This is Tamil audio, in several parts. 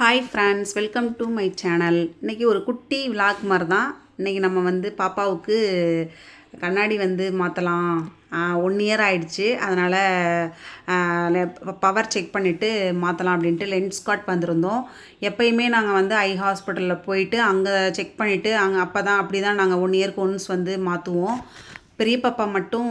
Hi friends welcome to my channel இன்றைக்கி ஒரு குட்டி விளாக் மாதிரி தான் இன்றைக்கி நம்ம வந்து பாப்பாவுக்கு கண்ணாடி வந்து மாற்றலாம் ஒன் இயர் ஆயிடுச்சு. அதனால் பவர் செக் பண்ணிவிட்டு மாற்றலாம் அப்படின்ட்டு லென்ஸ் காட் வந்திருந்தோம். எப்பயுமே நாங்கள் வந்து ஐ ஹாஸ்பிட்டலில் போயிட்டு அங்கே செக் பண்ணிவிட்டு அங்கே அப்போ தான் அப்படி தான் நாங்கள் ஒன் இயர்க்கு ஒன்ஸ் வந்து மாற்றுவோம் பெரிய பாப்பா மட்டும்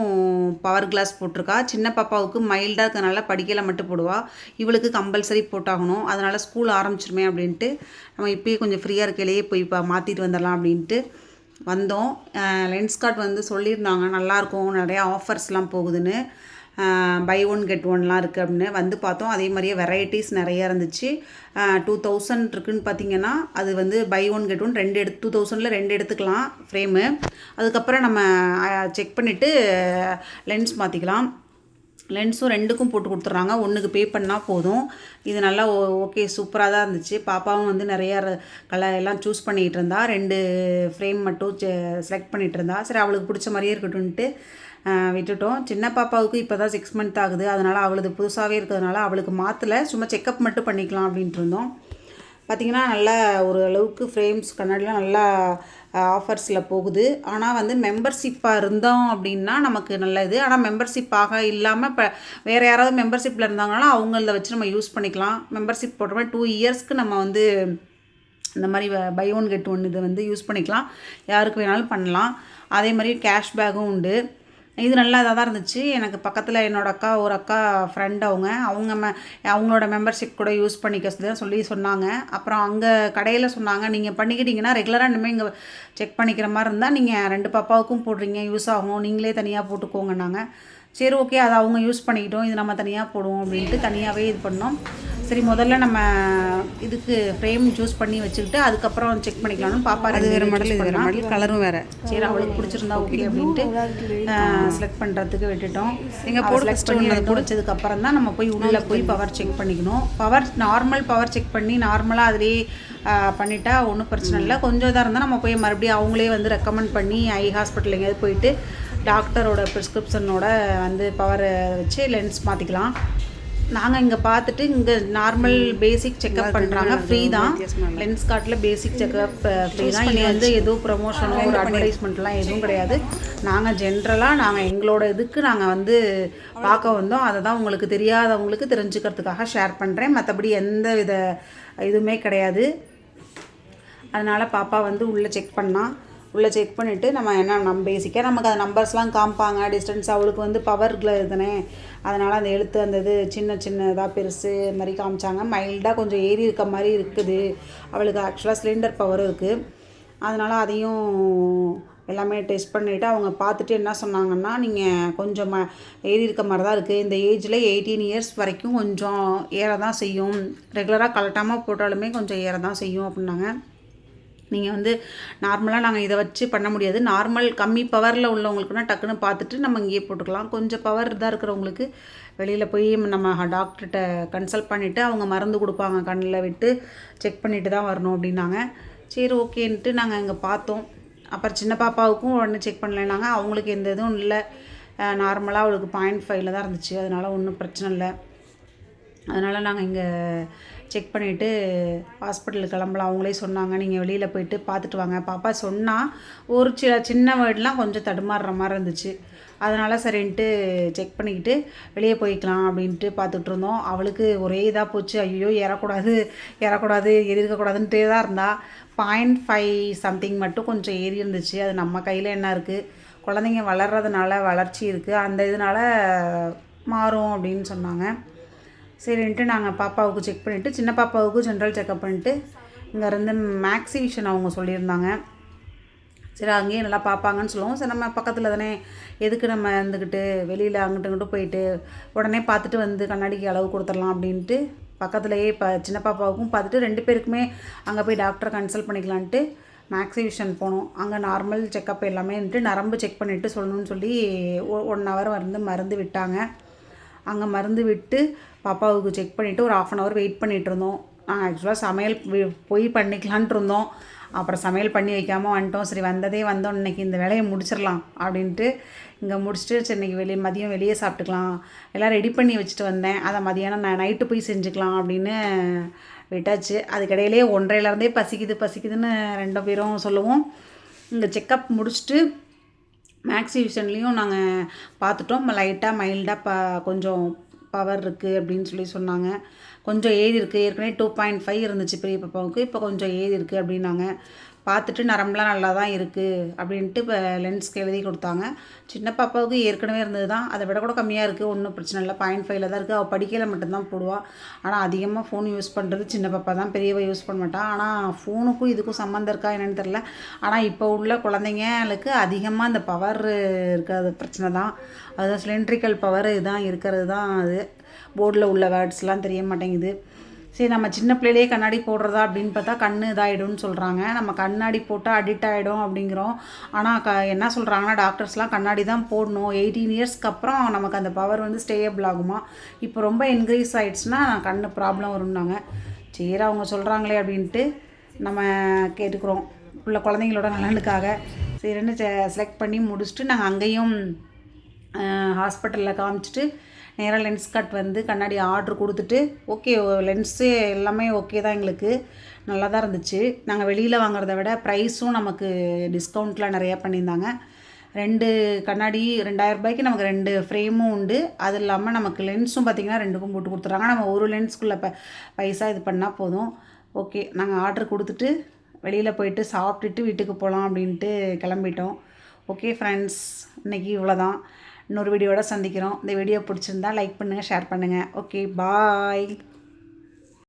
பவர் கிளாஸ் போட்டிருக்கா. சின்ன பாப்பாவுக்கு மைல்டாக இருக்கிறனால படிக்கையில் மட்டும் போடுவா. இவளுக்கு கம்பல்சரி போட்டாகணும். அதனால் ஸ்கூல் ஆரம்பிச்சிருமே அப்படின்ட்டு நம்ம இப்போயே கொஞ்சம் ஃப்ரீயாக இருக்கையிலேயே போய் இப்போ மாற்றிட்டு வந்துடலாம் அப்படின்ட்டு வந்தோம். லென்ஸ்கார்ட் வந்து சொல்லியிருந்தாங்க. நல்லாயிருக்கும் நிறையா ஆஃபர்ஸ்லாம் போகுதுன்னு. பை ஒன் கெட் ஒன்லாம் இருக்குது அப்படின்னு வந்து பார்த்தோம். அதே மாதிரியே வெரைட்டிஸ் நிறையா இருந்துச்சு. டூ தௌசண்ட் இருக்குன்னு பார்த்தீங்கன்னா அது வந்து பை ஒன் கெட் ஒன் ரெண்டு எடுத்து டூ தௌசண்டில் ரெண்டு எடுத்துக்கலாம் ஃப்ரேமு அதுக்கப்புறம் நம்ம செக் பண்ணிவிட்டு லென்ஸ் மாற்றிக்கலாம் லென்ஸும் ரெண்டுக்கும் போட்டு கொடுத்துட்றாங்க. ஒன்றுக்கு பே பண்ணால் போதும். இது நல்லா ஓ ஓகே சூப்பராக தான் இருந்துச்சு. பாப்பாவும் வந்து நிறையா கலர் எல்லாம் சூஸ் பண்ணிகிட்டு இருந்தா. ரெண்டு ஃப்ரேம் மட்டும் செலக்ட் பண்ணிகிட்டு இருந்தா. சரி அவளுக்கு பிடிச்ச மாதிரியே இருக்கட்டும்ன்ட்டு. விட்டுட்டோம். சின்ன பாப்பாவுக்கு இப்போ தான் சிக்ஸ் மந்த் ஆகுது. அதனால் அவளுக்கு புதுசாகவே இருக்கிறதுனால அவளுக்கு மாற்றலை சும்மா செக்கப் மட்டும் பண்ணிக்கலாம் அப்படின்ட்டு இருந்தோம். பார்த்திங்கன்னா நல்லா ஒரு அளவுக்கு ஃப்ரேம்ஸ் கண்ணாடிலாம் நல்லா ஆஃபர்ஸில் போகுது. ஆனால் வந்து மெம்பர்ஷிப்பாக இருந்தோம் அப்படின்னா நமக்கு நல்லது. ஆனால் மெம்பர்ஷிப்பாக இல்லாமல் இப்போ வேறு யாராவது மெம்பர்ஷிப்பில் இருந்தாங்கன்னா அவங்கள வச்சு நம்ம யூஸ் பண்ணிக்கலாம். மெம்பர்ஷிப் போட்டோமே டூ இயர்ஸ்க்கு நம்ம வந்து இந்த மாதிரி பை ஒன் கெட் ஒன் இதை வந்து யூஸ் பண்ணிக்கலாம். யாருக்கு வேணாலும் பண்ணலாம். அதே மாதிரி கேஷ்பேக்கும் உண்டு. இது நல்லா இதாக தான் இருந்துச்சு. எனக்கு பக்கத்தில் என்னோடய அக்கா ஒரு அக்கா ஃப்ரெண்ட் அவங்க. அவங்க மெ அவங்களோட மெம்பர்ஷிப் கூட யூஸ் பண்ணிக்க தான் சொல்லி சொன்னாங்க. அப்புறம் அங்கே கடையில் சொன்னாங்க நீங்கள் பண்ணிக்கிட்டிங்கன்னா ரெகுலராக இனிமேல் இங்கே செக் பண்ணிக்கிற மாதிரி இருந்தால் நீங்கள் ரெண்டு பாப்பாவுக்கும் போடுறீங்க யூஸ் ஆகும். நீங்களே தனியாக போட்டுக்கோங்கன்னாங்க. சரி ஓகே அதை அவங்க யூஸ் பண்ணிக்கிட்டோம். இது நம்ம தனியாக போடுவோம் அப்படின்ட்டு தனியாகவே இது பண்ணோம். சரி முதல்ல நம்ம இதுக்கு ஃப்ரேம் சூஸ் பண்ணி வச்சுக்கிட்டு அதுக்கப்புறம் செக் பண்ணிக்கலாம்னு பாப்பா அது வேறு மாடல் இது வேறு மாடல் கலரும் வேறு. சரி அவளுக்கு பிடிச்சிருந்தா ஓகே அப்படின்ட்டு செலக்ட் பண்ணுறதுக்கு விட்டுட்டோம். எங்க போட்டு செலக்ட் பண்ணி எடுத்து வச்சதுக்கு அப்புறம் தான் நம்ம போய் உள்ளே போய் பவர் செக் பண்ணிக்கணும். பவர் நார்மல் பவர் செக் பண்ணி நார்மலாக அதிலே பண்ணிட்டா ஒன்றும் பிரச்சனை இல்லை. கொஞ்சம் இதாக இருந்தால் நம்ம போய் மறுபடியும் அவங்களே வந்து ரெக்கமெண்ட் பண்ணி ஐ ஹாஸ்பிட்டல் எங்கேயாவது போயிட்டு டாக்டரோட ப்ரிஸ்கிரிப்ஷனோட வந்து பவரை வச்சு லென்ஸ் மாற்றிக்கலாம் நாங்கள் இங்கே பார்த்துட்டு இங்கே நார்மல் பேசிக் செக்அப் பண்ணுறாங்க ஃப்ரீ தான். லென்ஸ் கார்ட்டில் பேசிக் செக்அப் ஃப்ரீ தான். இனி வந்து எதுவும் ப்ரொமோஷனோ ஒரு அட்வர்டைஸ்மெண்ட்லாம் எதுவும் கிடையாது. நாங்கள் ஜென்ரலாக நாங்கள் எங்களோட இதுக்கு நாங்கள் வந்து பார்க்க வந்தோம். அதை தான் உங்களுக்கு தெரியாதவங்களுக்கு தெரிஞ்சுக்கிறதுக்காக ஷேர் பண்ணுறேன் மற்றபடி எந்த வித இதுவுமே கிடையாது. அதனால் பாப்பா வந்து உள்ளே செக் பண்ணால் உள்ளே செக் பண்ணிவிட்டு நம்ம என்ன நம்ம பேசிக்காக நமக்கு அந்த நம்பர்ஸ்லாம் காமிப்பாங்க. டிஸ்டன்ஸ் அவளுக்கு வந்து பவரில் இதுனே அதனால் அந்த எழுத்து அந்த இது சின்ன சின்னதாக பெருசு இது மாதிரி காமிச்சாங்க. மைல்டாக கொஞ்சம் ஏறி இருக்க மாதிரி இருக்குது. அவளுக்கு ஆக்சுவலாக சிலிண்டர் பவர் இருக்குது அதனால் அதையும் எல்லாமே டெஸ்ட் பண்ணிவிட்டு அவங்க பார்த்துட்டு என்ன சொன்னாங்கன்னா நீங்கள் கொஞ்சம் ம ஏறி இருக்க மாதிரி தான் இருக்குது இந்த ஏஜில் எயிட்டீன் இயர்ஸ் வரைக்கும் கொஞ்சம் ஏற தான் செய்யும் ரெகுலராக கலட்டாமல் போட்டாலுமே கொஞ்சம் ஏற தான் செய்யும் அப்படின்னாங்க. நீங்கள் வந்து நார்மலாக நாங்கள் இதை வச்சு பண்ண முடியாது. நார்மல் கம்மி பவரில் உள்ளவங்களுக்குனா டக்குன்னு பார்த்துட்டு நம்ம இங்கேயே போட்டுக்கலாம். கொஞ்சம் பவர் இதாக இருக்கிறவங்களுக்கு வெளியில் போய் நம்ம டாக்டர்கிட்ட கன்சல்ட் பண்ணிவிட்டு அவங்க மருந்து கொடுப்பாங்க. கண்ணில் விட்டு செக் பண்ணிவிட்டு தான் வரணும் அப்படின்னாங்க. சரி ஓகேன்ட்டு நாங்கள் இங்கே பார்த்தோம். அப்புறம் சின்ன பாப்பாவுக்கும் உடனே செக் பண்ணலைனாங்க அவங்களுக்கு எந்த இதுவும் இல்லை. நார்மலாக அவளுக்கு பாயிண்ட் ஃபைவ்ல தான் இருந்துச்சு. அதனால் ஒன்றும் பிரச்சனை இல்லை. அதனால் நாங்கள் இங்கே செக் பண்ணிவிட்டு ஹாஸ்பிட்டலுக்கு கிளம்பலாம். அவங்களே சொன்னாங்க நீங்கள் வெளியில் போயிட்டு பார்த்துட்டு வாங்க. பாப்பா சொன்னால் ஒரு சில சின்ன வேர்டெலாம் கொஞ்சம் தடுமாறுற மாதிரி இருந்துச்சு. அதனால் சரின்ட்டு செக் பண்ணிக்கிட்டு வெளியே போய்க்கலாம் அப்படின்ட்டு பார்த்துட்டு இருந்தோம். அவளுக்கு ஒரே இதாக போச்சு. ஐயோ ஏறக்கூடாது ஏறக்கூடாது ஏறி இருக்கக்கூடாதுன்ட்டே தான் இருந்தா. பாயிண்ட் ஃபைவ் சம்திங் மட்டும் கொஞ்சம் ஏறி இருந்துச்சு. அது நம்ம கையில் என்ன இருக்குது குழந்தைங்க வளர்கிறதுனால வளர்ச்சி இருக்குது அந்த இதனால் மாறும் அப்படின்னு சொன்னாங்க. சரின்ட்டு நாங்கள் பாப்பாவுக்கு செக் பண்ணிவிட்டு சின்ன பாப்பாவுக்கும் ஜென்ரல் செக்கப் பண்ணிட்டு இங்கேருந்து மேக்ஸி விஷன் அவங்க சொல்லியிருந்தாங்க. சரி அங்கேயும் நல்லா பார்ப்பாங்கன்னு சொல்லுவோம். சரி நம்ம பக்கத்தில் தானே எதுக்கு நம்ம இருந்துக்கிட்டு வெளியில் அங்கிட்டு இங்கிட்டு போயிட்டு உடனே பார்த்துட்டு வந்து கண்ணாடிக்கு அளவு கொடுத்துடலாம் அப்படின்ட்டு பக்கத்துலேயே இப்போ சின்ன பாப்பாவுக்கும் பார்த்துட்டு ரெண்டு பேருக்குமே அங்கே போய் டாக்டரை கன்சல்ட் பண்ணிக்கலான்ட்டு மேக்ஸிவிஷன் போனோம். அங்கே நார்மல் செக்கப் எல்லாமே வந்துட்டு நரம்பு செக் பண்ணிவிட்டு சொல்லணும்னு சொல்லி ஒன் ஹவர் வந்து மருந்து விட்டாங்க. அங்கே மருந்து விட்டு பாப்பாவுக்கு செக் பண்ணிவிட்டு ஒரு ஆஃப் அன் ஹவர் வெயிட் பண்ணிகிட்டு இருந்தோம். நாங்கள் ஆக்சுவலாக சமையல் போய் பண்ணிக்கலான்ட்டு இருந்தோம். அப்புறம் சமையல் பண்ணி வைக்காமல் வந்துட்டோம். சரி வந்ததே வந்தோம். இன்றைக்கி இந்த வேலையை முடிச்சிடலாம் அப்படின்ட்டு இங்கே முடிச்சுட்டு சரி இன்றைக்கி வெளியே மதியம் வெளியே சாப்பிட்டுக்கலாம். எல்லாம் ரெடி பண்ணி வச்சுட்டு வந்தேன். அதை மதியானம் நான் நைட்டு போய் செஞ்சுக்கலாம் அப்படின்னு விட்டாச்சு. அதுக்கிடையிலே ஒன்றையிலேருந்தே பசிக்குது பசிக்குதுன்னு ரெண்டு பேரும் சொல்லுவோம். இங்கே செக்கப் முடிச்சுட்டு மேக்ஸிவிஷன்லேயும் நாங்கள் பார்த்துட்டோம். லைட்டாக மைல்டாக ப கொஞ்சம் பவர் இருக்குது அப்படின்னு சொல்லி சொன்னாங்க. கொஞ்சம் ஏறி இருக்குது ஏற்கனவே டூ பாயிண்ட் ஃபைவ் இருந்துச்சு பெரிய பாப்பாவுக்கு. இப்போ கொஞ்சம் ஏறி இருக்குது அப்படின்னாங்க. பார்த்துட்டு நரம்புலாம் நல்லா தான் இருக்குது அப்படின்ட்டு இப்போ லென்ஸ்க்கு எழுதி கொடுத்தாங்க. சின்ன பாப்பாவுக்கு ஏற்கனவே இருந்தது தான் அதை விட கூட கம்மியாக இருக்குது ஒன்றும் பிரச்சனை இல்லை. பாயிண்ட் ஃபைவ்ல தான் இருக்குது அவள் படிக்கையில் மட்டும்தான் போடுவாள் ஆனால் அதிகமாக ஃபோன் யூஸ் பண்ணுறது சின்ன பாப்பா தான். பெரியவ யூஸ் பண்ண மாட்டான் ஆனால் ஃபோனுக்கும் இதுக்கும் சம்மந்தம் இருக்கா என்னென்னு தெரில ஆனால் இப்போ உள்ள குழந்தைங்களுக்கு அதிகமாக இந்த பவர் இருக்காது பிரச்சனை தான். அதுதான் சிலிண்ட்ரிக்கல் பவர் இதுதான் இருக்கிறது தான் அது. போர்டில் உள்ள வேர்ட்ஸ்லாம் தெரிய மாட்டேங்குது. சரி நம்ம சின்ன பிள்ளையிலே கண்ணாடி போடுறதா அப்படின்னு பார்த்தா கண் இதாகிடும்னு சொல்கிறாங்க நம்ம கண்ணாடி போட்டால் அடிக்ட் ஆகிடும் அப்படிங்கிறோம். ஆனால் க என்ன சொல்கிறாங்கன்னா டாக்டர்ஸ்லாம் கண்ணாடி தான் போடணும். எயிட்டீன் இயர்ஸ்க்கு அப்புறம் நமக்கு அந்த பவர் வந்து ஸ்டேபிள் ஆகுமா? இப்போ ரொம்ப இன்க்ரீஸ் ஆகிடுச்சுன்னா கண் ப்ராப்ளம் வரும்னாங்க. சரி அவங்க சொல்கிறாங்களே அப்படின்ட்டு நம்ம கேட்டுக்கிறோம். உள்ள குழந்தைங்களோட நலனுக்காக. சரின்னு செலக்ட் பண்ணி முடிச்சுட்டு நாங்கள் அங்கேயும் ஹாஸ்பிட்டலில் காமிச்சிட்டு நேராக லென்ஸ் கட் வந்து கண்ணாடி ஆர்டர் கொடுத்துட்டு ஓகே லென்ஸு எல்லாமே ஓகே தான் எங்களுக்கு. நல்லா தான் இருந்துச்சு. நாங்கள் வெளியில் வாங்குறத விட ப்ரைஸும் நமக்கு டிஸ்கவுண்ட்லாம் நிறையா பண்ணியிருந்தாங்க. ரெண்டு கண்ணாடி ரெண்டாயிரம் ரூபாய்க்கு நமக்கு ரெண்டு ஃப்ரேமும் உண்டு. அது இல்லாமல் நமக்கு லென்ஸும் பார்த்திங்கன்னா ரெண்டுக்கும் போட்டு கொடுத்துட்றாங்க. நம்ம ஒரு லென்ஸ்க்குள்ளே ப பைசா இது பண்ணால் போதும். ஓகே நாங்கள் ஆர்டர் கொடுத்துட்டு வெளியில் போயிட்டு சாப்பிட்டுட்டு வீட்டுக்கு போகலாம் அப்படின்ட்டு கிளம்பிட்டோம். ஓகே ஃப்ரெண்ட்ஸ் இன்றைக்கி இவ்வளோதான் இன்னொரு வீடியோட சந்திக்கிறோம். இந்த வீடியோ பிடிச்சிருந்தா லைக் பண்ணுங்கள் ஷேர் பண்ணுங்கள் ஓகே பாய்